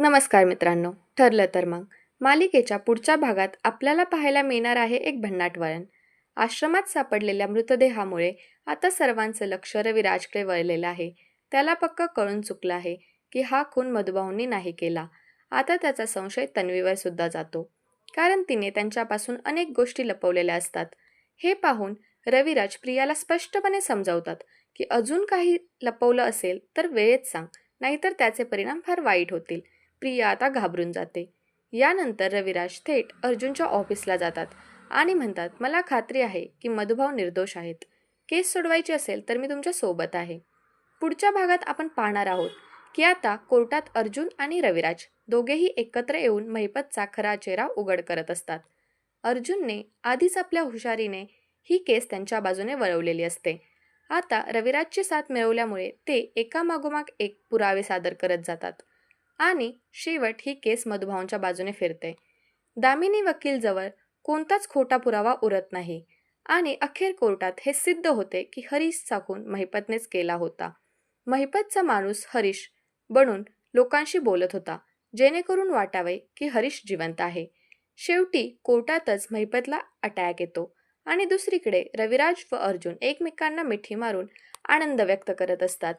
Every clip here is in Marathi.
नमस्कार मित्रांनो ठरलं तर मग. मालिकेच्या पुढच्या भागात आपल्याला पाहायला मिळणार आहे एक भन्नाट वळण. आश्रमात सापडलेल्या मृतदेहामुळे आता सर्वांचं लक्ष रविराजकडे वळलेलं आहे. त्याला पक्क कळून चुकलं आहे की हा खून मधुभाऊंनी नाही केला. आता त्याचा संशय तन्वीवर सुद्धा जातो. कारण तिने त्यांच्यापासून अनेक गोष्टी लपवलेल्या असतात. हे पाहून रविराज प्रियाला स्पष्टपणे समजावतात की अजून काही लपवलं असेल तर वेळेत सांग नाहीतर त्याचे परिणाम फार वाईट होतील. प्रिया आता घाबरून जाते. यानंतर रविराज थेट अर्जुनच्या ऑफिसला जातात आणि म्हणतात मला खात्री आहे की मधुभाव निर्दोष आहेत. केस सोडवायची असेल तर मी तुमच्यासोबत आहे. पुढच्या भागात आपण पाहणार आहोत की आता कोर्टात अर्जुन आणि रविराज दोघेही एकत्र येऊन महिपतचा खरा चेहरा उघड करत असतात. अर्जुनने आधीच आपल्या हुशारीने ही केस त्यांच्या बाजूने वळवलेली असते. आता रविराजची साथ मिळवल्यामुळे ते एकामागोमाग एक पुरावे सादर करत जातात. आणि शेवट ही केस मधुभाऊंच्या बाजूने फिरते. दामिनी वकीलजवळ कोणताच खोटा पुरावा उरत नाही आणि अखेर कोर्टात हे सिद्ध होते की हरीशचा खून महिपतनेच केला होता. महिपतचा माणूस हरीश बनून लोकांशी बोलत होता जेणेकरून वाटावे की हरीश जिवंत आहे. शेवटी कोर्टातच महिपतला अटॅक येतो आणि दुसरीकडे रविराज व अर्जुन एकमेकांना मिठी मारून आनंद व्यक्त करत असतात.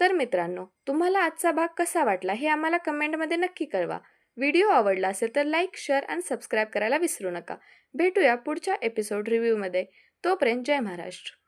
तर मित्रांनो तुम्हाला आजचा भाग कसा वाटला हे आम्हाला कमेंटमध्ये नक्की कळवा. व्हिडिओ आवडला असेल तर लाईक शेअर आणि सबस्क्राईब करायला विसरू नका. भेटूया पुढच्या एपिसोड रिव्ह्यूमध्ये. तोपर्यंत जय महाराष्ट्र.